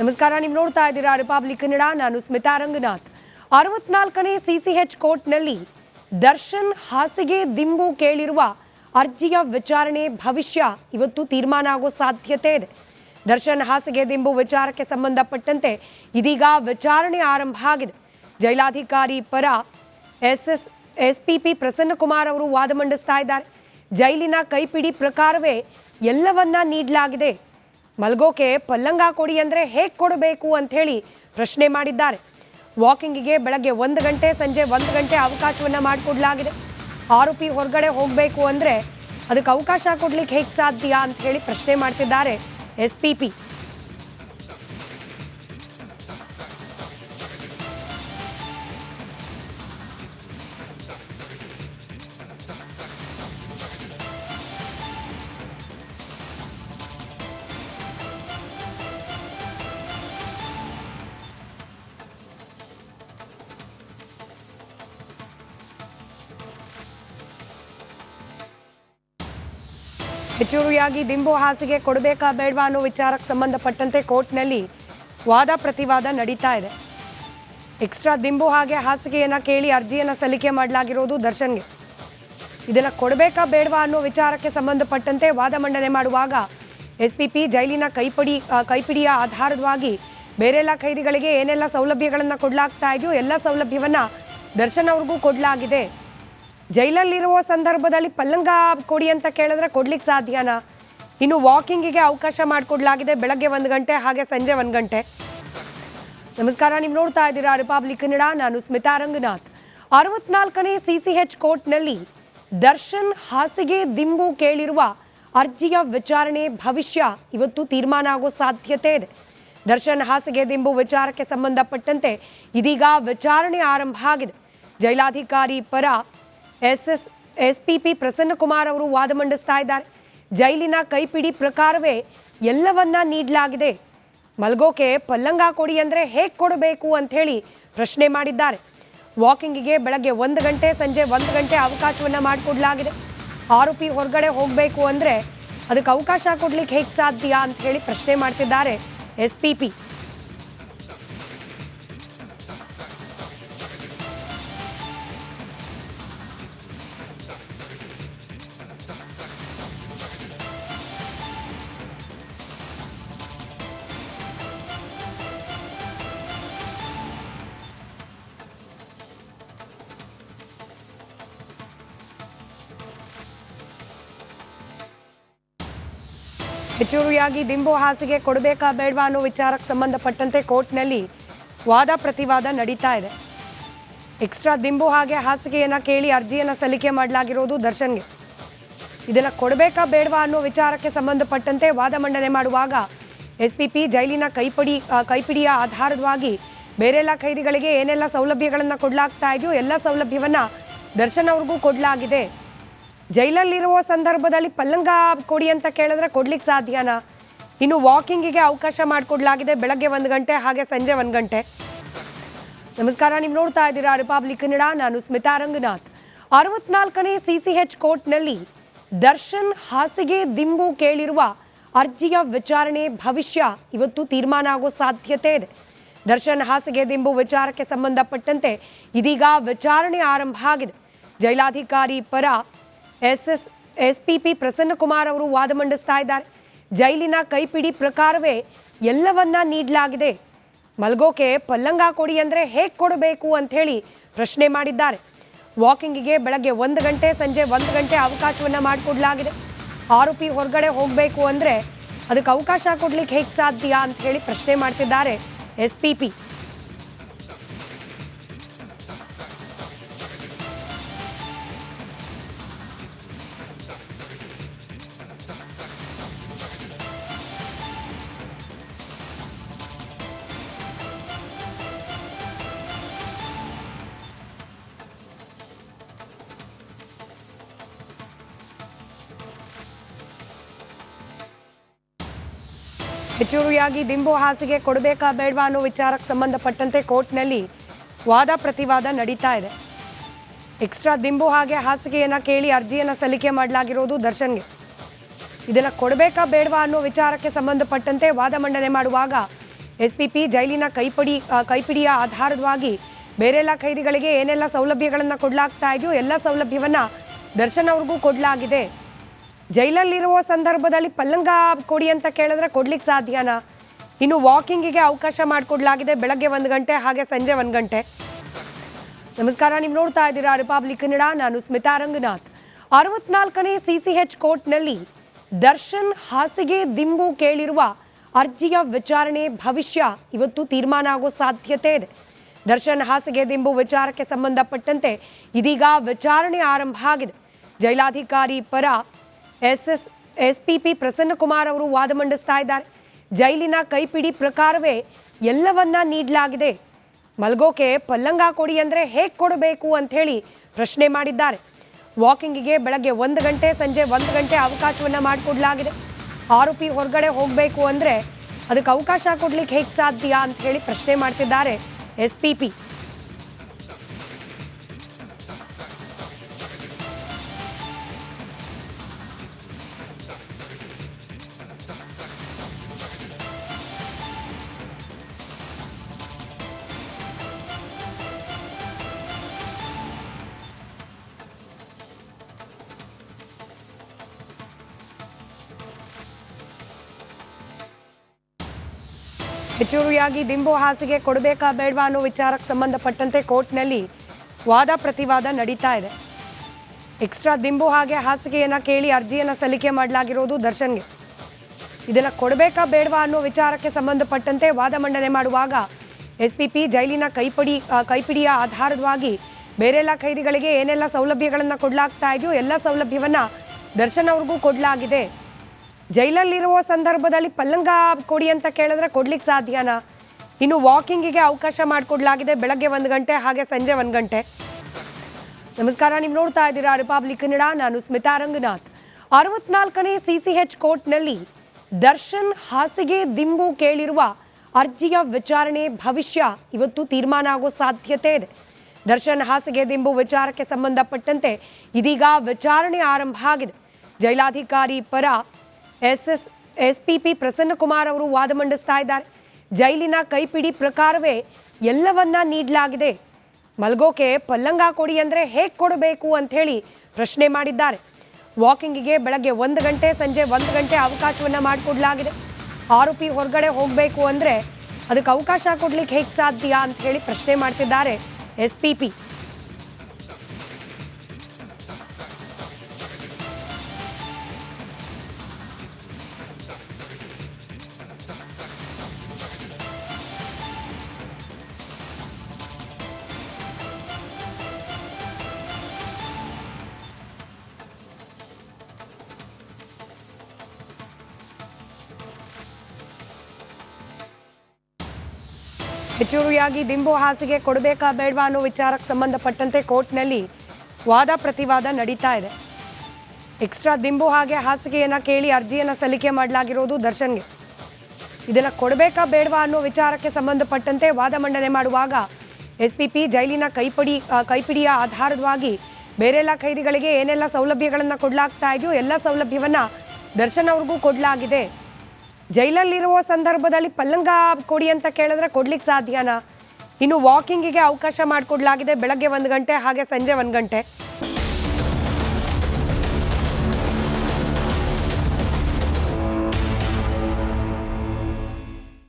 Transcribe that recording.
ನಮಸ್ಕಾರ, ನೀವು ನೋಡ್ತಾ ಇದ್ದೀರಾ ರಿಪಬ್ಲಿಕ್ ಕನ್ನಡ, ನಾನು ಸ್ಮಿತಾ ರಂಗನಾಥ್. ಅರವತ್ನಾಲ್ಕನೇ ಸಿಸಿಎಚ್ ಕೋರ್ಟ್ನಲ್ಲಿ ದರ್ಶನ್ ಹಾಸಿಗೆ ದಿಂಬು ಕೇಳಿರುವ ಅರ್ಜಿಯ ವಿಚಾರಣೆ ಭವಿಷ್ಯ. ಇವತ್ತು ತೀರ್ಮಾನ ಆಗೋ ಸಾಧ್ಯತೆ ಇದೆ. ದರ್ಶನ್ ಹಾಸಿಗೆ ದಿಂಬು ವಿಚಾರಕ್ಕೆ ಸಂಬಂಧಪಟ್ಟಂತೆ ಇದೀಗ ವಿಚಾರಣೆ ಆರಂಭ ಆಗಿದೆ. ಜೈಲಾಧಿಕಾರಿ ಪರ S S S P P Prasannakumar ಅವರು ವಾದ ಮಂಡಿಸ್ತಾ ಇದ್ದಾರೆ. ಜೈಲಿನ ಕೈಪಿಡಿ ಪ್ರಕಾರವೇ ಎಲ್ಲವನ್ನ ನೀಡಲಾಗಿದೆ. ಮಲ್ಗೋಕೆ ಪಲ್ಲಂಗ ಕೊಡಿ ಅಂದರೆ ಹೇಗೆ ಕೊಡಬೇಕು ಅಂತ ಹೇಳಿ ಪ್ರಶ್ನೆ ಮಾಡಿದ್ದಾರೆ. ವಾಕಿಂಗಿಗೆ ಬೆಳಗ್ಗೆ ಒಂದು ಗಂಟೆ, ಸಂಜೆ ಒಂದು ಗಂಟೆ ಅವಕಾಶವನ್ನು ಮಾಡಿಕೊಡ್ಲಾಗಿದೆ. ಆರೋಪಿ ಹೊರಗಡೆ ಹೋಗಬೇಕು ಅಂದರೆ ಅದಕ್ಕೆ ಅವಕಾಶ ಕೊಡ್ಲಿಕ್ಕೆ ಹೇಗೆ ಸಾಧ್ಯ ಅಂತ ಹೇಳಿ ಪ್ರಶ್ನೆ ಮಾಡ್ತಿದ್ದಾರೆ ಎಸ್ ಪಿ ಪಿ ಹೆಚ್ಚುವರಿಯಾಗಿ ದಿಂಬು ಹಾಸಿಗೆ ಕೊಡಬೇಕಾ ಬೇಡವಾ ಅನ್ನೋ ವಿಚಾರಕ್ಕೆ ಸಂಬಂಧಪಟ್ಟಂತೆ ಕೋರ್ಟ್ನಲ್ಲಿ ವಾದ ಪ್ರತಿವಾದ ನಡೀತಾ ಇದೆ. ಎಕ್ಸ್ಟ್ರಾ ದಿಂಬು ಹಾಗೆ ಹಾಸಿಗೆಯನ್ನು ಕೇಳಿ ಅರ್ಜಿಯನ್ನು ಸಲ್ಲಿಕೆ ಮಾಡಲಾಗಿರೋದು ದರ್ಶನ್ಗೆ. ಇದನ್ನು ಕೊಡಬೇಕಾ ಬೇಡವಾ ಅನ್ನೋ ವಿಚಾರಕ್ಕೆ ಸಂಬಂಧಪಟ್ಟಂತೆ ವಾದ ಮಂಡನೆ ಮಾಡುವಾಗ ಎಸ್ ಪಿ ಪಿ ಜೈಲಿನ ಕೈಪಡಿ ಕೈಪಿಡಿಯ ಆಧಾರವಾಗಿ ಬೇರೆಲ್ಲ ಖೈದಿಗಳಿಗೆ ಏನೆಲ್ಲ ಸೌಲಭ್ಯಗಳನ್ನು ಕೊಡಲಾಗ್ತಾ ಇದೆಯೋ ಎಲ್ಲ ಸೌಲಭ್ಯವನ್ನು ದರ್ಶನ್ ಅವ್ರಿಗೂ ಕೊಡಲಾಗಿದೆ. ಜೈಲಲ್ಲಿರುವ ಸಂದರ್ಭದಲ್ಲಿ ಪಲ್ಲಂಗ ಕೊಡಿ ಅಂತ ಕೇಳಿದ್ರೆ ಕೊಡ್ಲಿಕ್ಕೆ ಸಾಧ್ಯನಾ? ಇನ್ನು ವಾಕಿಂಗಿಗೆ ಅವಕಾಶ ಮಾಡಿಕೊಡ್ಲಾಗಿದೆ. ಬೆಳಗ್ಗೆ ಒಂದು ಗಂಟೆ, ಹಾಗೆ ಸಂಜೆ ಒಂದು ಗಂಟೆ. ನಮಸ್ಕಾರ, ನೀವು ನೋಡ್ತಾ ಇದ್ದೀರಾ ರಿಪಬ್ಲಿಕ್ ಕನ್ನಡ. ನಾನು ಸ್ಮಿತಾ ರಂಗನಾಥ್. ಅರವತ್ನಾಲ್ಕನೇ ಸಿಸಿಎಚ್ ಕೋರ್ಟ್ನಲ್ಲಿ ದರ್ಶನ್ ಹಾಸಿಗೆ ದಿಂಬು ಕೇಳಿರುವ ಅರ್ಜಿಯ ವಿಚಾರಣೆ ಭವಿಷ್ಯ. ಇವತ್ತು ತೀರ್ಮಾನ ಆಗೋ ಸಾಧ್ಯತೆ ಇದೆ. ದರ್ಶನ್ ಹಾಸಿಗೆ ದಿಂಬು ವಿಚಾರಕ್ಕೆ ಸಂಬಂಧಪಟ್ಟಂತೆ ಇದೀಗ ವಿಚಾರಣೆ ಆರಂಭ ಆಗಿದೆ. ಜೈಲಾಧಿಕಾರಿ ಪರ S S S P P Prasannakumar ಅವರು ವಾದ ಮಂಡಿಸ್ತಾ ಇದ್ದಾರೆ. ಜೈಲಿನ ಕೈಪಿಡಿ ಪ್ರಕಾರವೇ ಎಲ್ಲವನ್ನ ನೀಡಲಾಗಿದೆ. ಮಲ್ಗೋಕೆ ಪಲ್ಲಂಗ ಕೊಡಿ ಅಂದರೆ ಹೇಗೆ ಕೊಡಬೇಕು ಅಂತ ಹೇಳಿ ಪ್ರಶ್ನೆ ಮಾಡಿದ್ದಾರೆ. ವಾಕಿಂಗಿಗೆ ಬೆಳಗ್ಗೆ ಒಂದು ಗಂಟೆ, ಸಂಜೆ ಒಂದು ಗಂಟೆ ಅವಕಾಶವನ್ನು ಮಾಡಿಕೊಡ್ಲಾಗಿದೆ. ಆರೋಪಿ ಹೊರಗಡೆ ಹೋಗಬೇಕು ಅಂದರೆ ಅದಕ್ಕೆ ಅವಕಾಶ ಕೊಡಲಿಕ್ಕೆ ಹೇಗೆ ಸಾಧ್ಯ ಅಂತ ಹೇಳಿ ಪ್ರಶ್ನೆ ಮಾಡ್ತಿದ್ದಾರೆ ಎಸ್ ಪಿ ಪಿ ಹೆಚ್ಚುವರಿಯಾಗಿ ದಿಂಬು ಹಾಸಿಗೆ ಕೊಡಬೇಕಾ ಬೇಡವಾ ಅನ್ನೋ ವಿಚಾರಕ್ಕೆ ಸಂಬಂಧಪಟ್ಟಂತೆ ಕೋರ್ಟ್ನಲ್ಲಿ ವಾದ ಪ್ರತಿವಾದ ನಡೀತಾ ಇದೆ. ಎಕ್ಸ್ಟ್ರಾ ದಿಂಬು ಹಾಗೆ ಹಾಸಿಗೆಯನ್ನು ಕೇಳಿ ಅರ್ಜಿಯನ್ನು ಸಲ್ಲಿಕೆ ಮಾಡಲಾಗಿರೋದು ದರ್ಶನ್ಗೆ. ಇದನ್ನು ಕೊಡಬೇಕಾ ಬೇಡವಾ ಅನ್ನೋ ವಿಚಾರಕ್ಕೆ ಸಂಬಂಧಪಟ್ಟಂತೆ ವಾದ ಮಂಡನೆ ಮಾಡುವಾಗ ಎಸ್ ಪಿ ಪಿ ಜೈಲಿನ ಕೈಪಡಿ ಕೈಪಿಡಿಯ ಆಧಾರವಾಗಿ ಬೇರೆಲ್ಲ ಖೈದಿಗಳಿಗೆ ಏನೆಲ್ಲ ಸೌಲಭ್ಯಗಳನ್ನು ಕೊಡಲಾಗ್ತಾ ಇದೆಯೋ ಎಲ್ಲ ಸೌಲಭ್ಯವನ್ನು ದರ್ಶನ್ ಅವ್ರಿಗೂ ಕೊಡಲಾಗಿದೆ. ಜೈಲಲ್ಲಿರುವ ಸಂದರ್ಭದಲ್ಲಿ ಪಲ್ಲಂಗ ಕೊಡಿ ಅಂತ ಕೇಳಿದ್ರೆ ಕೊಡ್ಲಿಕ್ಕೆ ಸಾಧ್ಯನಾ? ಇನ್ನು ವಾಕಿಂಗಿಗೆ ಅವಕಾಶ ಮಾಡಿಕೊಡ್ಲಾಗಿದೆ. ಬೆಳಗ್ಗೆ ಒಂದು ಗಂಟೆ, ಹಾಗೆ ಸಂಜೆ ಒಂದು ಗಂಟೆ. ನಮಸ್ಕಾರ, ನೀವು ನೋಡ್ತಾ ಇದ್ದೀರಾ ರಿಪಬ್ಲಿಕ್ ಕನ್ನಡ. ನಾನು ಸ್ಮಿತಾ ರಂಗನಾಥ್. ಅರವತ್ನಾಲ್ಕನೇ ಸಿಸಿಎಚ್ ಕೋರ್ಟ್ನಲ್ಲಿ ದರ್ಶನ್ ಹಾಸಿಗೆ ದಿಂಬು ಕೇಳಿರುವ ಅರ್ಜಿಯ ವಿಚಾರಣೆ ಭವಿಷ್ಯ. ಇವತ್ತು ತೀರ್ಮಾನ ಆಗೋ ಸಾಧ್ಯತೆ ಇದೆ. ದರ್ಶನ್ ಹಾಸಿಗೆ ದಿಂಬು ವಿಚಾರಕ್ಕೆ ಸಂಬಂಧಪಟ್ಟಂತೆ ಇದೀಗ ವಿಚಾರಣೆ ಆರಂಭ ಆಗಿದೆ. ಜೈಲಾಧಿಕಾರಿ ಪರ S S S P P Prasannakumar ಅವರು ವಾದ ಮಂಡಿಸ್ತಾ ಇದ್ದಾರೆ. ಜೈಲಿನ ಕೈಪಿಡಿ ಪ್ರಕಾರವೇ ಎಲ್ಲವನ್ನ ನೀಡಲಾಗಿದೆ. ಮಲ್ಗೋಕೆ ಪಲ್ಲಂಗ ಕೊಡಿ ಅಂದರೆ ಹೇಗೆ ಕೊಡಬೇಕು ಅಂತ ಹೇಳಿ ಪ್ರಶ್ನೆ ಮಾಡಿದ್ದಾರೆ. ವಾಕಿಂಗಿಗೆ ಬೆಳಗ್ಗೆ ಒಂದು ಗಂಟೆ, ಸಂಜೆ ಒಂದು ಗಂಟೆ ಅವಕಾಶವನ್ನು ಮಾಡಿಕೊಡ್ಲಾಗಿದೆ. ಆರೋಪಿ ಹೊರಗಡೆ ಹೋಗಬೇಕು ಅಂದರೆ ಅದಕ್ಕೆ ಅವಕಾಶ ಕೊಡ್ಲಿಕ್ಕೆ ಹೇಗೆ ಸಾಧ್ಯ ಅಂತ ಹೇಳಿ ಪ್ರಶ್ನೆ ಮಾಡ್ತಿದ್ದಾರೆ ಎಸ್ ಪಿ ಪಿ ಹೆಚ್ಚುವರಿಯಾಗಿ ದಿಂಬು ಹಾಸಿಗೆ ಕೊಡಬೇಕಾ ಬೇಡವಾ ಅನ್ನೋ ವಿಚಾರಕ್ಕೆ ಸಂಬಂಧಪಟ್ಟಂತೆ ಕೋರ್ಟ್ನಲ್ಲಿ ವಾದ ಪ್ರತಿವಾದ ನಡೀತಾ ಇದೆ. ಎಕ್ಸ್ಟ್ರಾ ದಿಂಬು ಹಾಗೆ ಹಾಸಿಗೆಯನ್ನು ಕೇಳಿ ಅರ್ಜಿಯನ್ನು ಸಲ್ಲಿಕೆ ಮಾಡಲಾಗಿರೋದು ದರ್ಶನ್ಗೆ. ಇದನ್ನು ಕೊಡಬೇಕಾ ಬೇಡವಾ ಅನ್ನೋ ವಿಚಾರಕ್ಕೆ ಸಂಬಂಧಪಟ್ಟಂತೆ ವಾದ ಮಂಡನೆ ಮಾಡುವಾಗ ಎಸ್ ಪಿ ಪಿ ಜೈಲಿನ ಕೈಪಡಿ ಕೈಪಿಡಿಯ ಆಧಾರವಾಗಿ ಬೇರೆಲ್ಲ ಖೈದಿಗಳಿಗೆ ಏನೆಲ್ಲ ಸೌಲಭ್ಯಗಳನ್ನು ಕೊಡಲಾಗ್ತಾ ಇದೆಯೋ ಎಲ್ಲ ಸೌಲಭ್ಯವನ್ನು ದರ್ಶನ್ ಅವ್ರಿಗೂ ಕೊಡಲಾಗಿದೆ. ಜೈಲಲ್ಲಿರುವ ಸಂದರ್ಭದಲ್ಲಿ ಪಲ್ಲಂಗ ಕೊಡಿ ಅಂತ ಕೇಳಿದ್ರೆ ಕೊಡ್ಲಿಕ್ಕೆ ಸಾಧ್ಯನಾ? ಇನ್ನು ವಾಕಿಂಗಿಗೆ ಅವಕಾಶ ಮಾಡಿಕೊಡ್ಲಾಗಿದೆ. ಬೆಳಗ್ಗೆ ಒಂದು ಗಂಟೆ, ಹಾಗೆ ಸಂಜೆ ಒಂದು ಗಂಟೆ. ನಮಸ್ಕಾರ, ನೀವು ನೋಡ್ತಾ ಇದ್ದೀರಾ ರಿಪಬ್ಲಿಕ್ ಕನ್ನಡ. ನಾನು ಸ್ಮಿತಾ ರಂಗನಾಥ್. ಅರವತ್ನಾಲ್ಕನೇ ಸಿಸಿಎಚ್ ಕೋರ್ಟ್ನಲ್ಲಿ ದರ್ಶನ್ ಹಾಸಿಗೆ ದಿಂಬು ಕೇಳಿರುವ ಅರ್ಜಿಯ ವಿಚಾರಣೆ ಭವಿಷ್ಯ. ಇವತ್ತು ತೀರ್ಮಾನ ಆಗೋ ಸಾಧ್ಯತೆ ಇದೆ. ದರ್ಶನ್ ಹಾಸಿಗೆ ದಿಂಬು ವಿಚಾರಕ್ಕೆ ಸಂಬಂಧಪಟ್ಟಂತೆ ಇದೀಗ ವಿಚಾರಣೆ ಆರಂಭ ಆಗಿದೆ. ಜೈಲಾಧಿಕಾರಿ ಪರ S S S P P Prasannakumar ಅವರು ವಾದ ಮಂಡಿಸ್ತಾ ಇದ್ದಾರೆ. ಜೈಲಿನ ಕೈಪಿಡಿ ಪ್ರಕಾರವೇ ಎಲ್ಲವನ್ನ ನೀಡಲಾಗಿದೆ. ಮಲ್ಗೋಕೆ ಪಲ್ಲಂಗ ಕೊಡಿ ಅಂದರೆ ಹೇಗೆ ಕೊಡಬೇಕು ಹೇಳಿ ಪ್ರಶ್ನೆ ಮಾಡಿದ್ದಾರೆ. ವಾಕಿಂಗಿಗೆ ಬೆಳಗ್ಗೆ ಒಂದು ಗಂಟೆ, ಸಂಜೆ ಒಂದು ಗಂಟೆ ಅವಕಾಶವನ್ನು ಮಾಡಿಕೊಡ್ಲಾಗಿದೆ. ಆರೋಪಿ ಹೊರಗಡೆ ಹೋಗಬೇಕು ಅಂದರೆ ಅದಕ್ಕೆ ಅವಕಾಶ ಕೊಡಲಿಕ್ಕೆ ಹೇಗೆ ಸಾಧ್ಯ ಅಂತ ಹೇಳಿ ಪ್ರಶ್ನೆ ಮಾಡ್ತಿದ್ದಾರೆ ಎಸ್ ಪಿ ಪಿ ಹೆಚ್ಚುವರಿಯಾಗಿ ದಿಂಬು ಹಾಸಿಗೆ ಕೊಡಬೇಕಾ ಬೇಡವಾ ಅನ್ನೋ ವಿಚಾರಕ್ಕೆ ಸಂಬಂಧಪಟ್ಟಂತೆ ಕೋರ್ಟ್ನಲ್ಲಿ ವಾದ ಪ್ರತಿವಾದ ನಡೀತಾ ಇದೆ. ಎಕ್ಸ್ಟ್ರಾ ದಿಂಬು ಹಾಗೆ ಹಾಸಿಗೆಯನ್ನು ಕೇಳಿ ಅರ್ಜಿಯನ್ನು ಸಲ್ಲಿಕೆ ಮಾಡಲಾಗಿರೋದು ದರ್ಶನ್ಗೆ. ಇದನ್ನು ಕೊಡಬೇಕಾ ಬೇಡವಾ ಅನ್ನೋ ವಿಚಾರಕ್ಕೆ ಸಂಬಂಧಪಟ್ಟಂತೆ ವಾದ ಮಂಡನೆ ಮಾಡುವಾಗ ಎಸ್ ಪಿ ಪಿ ಜೈಲಿನ ಕೈಪಡಿ ಕೈಪಿಡಿಯ ಆಧಾರವಾಗಿ ಬೇರೆಲ್ಲ ಖೈದಿಗಳಿಗೆ ಏನೆಲ್ಲ ಸೌಲಭ್ಯಗಳನ್ನು ಕೊಡಲಾಗ್ತಾ ಇದೆಯೋ ಎಲ್ಲ ಸೌಲಭ್ಯವನ್ನು ದರ್ಶನ್ ಅವ್ರಿಗೂ ಕೊಡಲಾಗಿದೆ. ಜೈಲಲ್ಲಿರುವ ಸಂದರ್ಭದಲ್ಲಿ ಪಲ್ಲಂಗ ಕೊಡಿ ಅಂತ ಕೇಳಿದ್ರೆ ಕೊಡ್ಲಿಕ್ಕೆ ಸಾಧ್ಯನಾ? ಇನ್ನು ವಾಕಿಂಗಿಗೆ ಅವಕಾಶ ಮಾಡಿಕೊಡ್ಲಾಗಿದೆ. ಬೆಳಗ್ಗೆ ಒಂದು ಗಂಟೆ, ಹಾಗೆ ಸಂಜೆ ಒಂದು ಗಂಟೆ. ನಮಸ್ಕಾರ, ನೀವು ನೋಡ್ತಾ ಇದ್ದೀರಾ ರಿಪಬ್ಲಿಕ್ ಕನ್ನಡ. ನಾನು ಸ್ಮಿತಾ ರಂಗನಾಥ್. ಅರವತ್ನಾಲ್ಕನೇ ಸಿಸಿಎಚ್ ಕೋರ್ಟ್ನಲ್ಲಿ ದರ್ಶನ್ ಹಾಸಿಗೆ ದಿಂಬು ಕೇಳಿರುವ ಅರ್ಜಿಯ ವಿಚಾರಣೆ ಭವಿಷ್ಯ. ಇವತ್ತು ತೀರ್ಮಾನ ಆಗೋ ಸಾಧ್ಯತೆ ಇದೆ. ದರ್ಶನ್ ಹಾಸಿಗೆ ದಿಂಬು ವಿಚಾರಕ್ಕೆ ಸಂಬಂಧಪಟ್ಟಂತೆ ಇದೀಗ ವಿಚಾರಣೆ ಆರಂಭ ಆಗಿದೆ. ಜೈಲಾಧಿಕಾರಿ ಪರ S S S P P Prasannakumar ಅವರು ವಾದ ಮಂಡಿಸ್ತಾ ಇದ್ದಾರೆ. ಜೈಲಿನ ಕೈಪಿಡಿ ಪ್ರಕಾರವೇ ಎಲ್ಲವನ್ನ ನೀಡಲಾಗಿದೆ. ಮಲ್ಗೋಕೆ ಪಲ್ಲಂಗ ಕೊಡಿ ಅಂದರೆ ಹೇಗೆ ಕೊಡಬೇಕು ಅಂಥೇಳಿ ಪ್ರಶ್ನೆ ಮಾಡಿದ್ದಾರೆ. ವಾಕಿಂಗಿಗೆ ಬೆಳಗ್ಗೆ ಒಂದು ಗಂಟೆ, ಸಂಜೆ ಒಂದು ಗಂಟೆ ಅವಕಾಶವನ್ನು ಮಾಡಿಕೊಡ್ಲಾಗಿದೆ. ಆರೋಪಿ ಹೊರಗಡೆ ಹೋಗಬೇಕು ಅಂದರೆ ಅದಕ್ಕೆ ಅವಕಾಶ ಕೊಡ್ಲಿಕ್ಕೆ ಹೇಗೆ ಸಾಧ್ಯ ಅಂತ ಹೇಳಿ ಪ್ರಶ್ನೆ ಮಾಡ್ತಿದ್ದಾರೆ ಎಸ್ ಪಿ ಪಿ ಹೆಚ್ಚುವರಿಯಾಗಿ ದಿಂಬು ಹಾಸಿಗೆ ಕೊಡಬೇಕಾ ಬೇಡವಾ ಅನ್ನೋ ವಿಚಾರಕ್ಕೆ ಸಂಬಂಧಪಟ್ಟಂತೆ ಕೋರ್ಟ್ನಲ್ಲಿ ವಾದ ಪ್ರತಿವಾದ ನಡೀತಾ ಇದೆ. ಎಕ್ಸ್ಟ್ರಾ ದಿಂಬು ಹಾಗೆ ಹಾಸಿಗೆಯನ್ನು ಕೇಳಿ ಅರ್ಜಿಯನ್ನು ಸಲ್ಲಿಕೆ ಮಾಡಲಾಗಿರೋದು ದರ್ಶನ್ಗೆ. ಇದನ್ನು ಕೊಡಬೇಕಾ ಬೇಡವಾ ಅನ್ನೋ ವಿಚಾರಕ್ಕೆ ಸಂಬಂಧಪಟ್ಟಂತೆ ವಾದ ಮಂಡನೆ ಮಾಡುವಾಗ ಎಸ್ ಪಿ ಪಿ ಜೈಲಿನ ಕೈಪಡಿ ಕೈಪಿಡಿಯ ಆಧಾರವಾಗಿ ಬೇರೆಲ್ಲ ಖೈದಿಗಳಿಗೆ ಏನೆಲ್ಲ ಸೌಲಭ್ಯಗಳನ್ನು ಕೊಡಲಾಗ್ತಾ ಇದೆಯೋ ಎಲ್ಲ ಸೌಲಭ್ಯವನ್ನು ದರ್ಶನ್ ಅವ್ರಿಗೂ ಕೊಡಲಾಗಿದೆ. ಜೈಲಲ್ಲಿರುವ ಸಂದರ್ಭದಲ್ಲಿ ಪಲ್ಲಂಗ ಕೊಡಿ ಅಂತ ಕೇಳಿದ್ರೆ ಕೊಡ್ಲಿಕ್ಕೆ ಸಾಧ್ಯನಾ? ಇನ್ನು ವಾಕಿಂಗಿಗೆ ಅವಕಾಶ ಮಾಡಿಕೊಡ್ಲಾಗಿದೆ ಬೆಳಗ್ಗೆ ಒಂದು ಗಂಟೆ, ಹಾಗೆ ಸಂಜೆ ಒಂದು ಗಂಟೆ.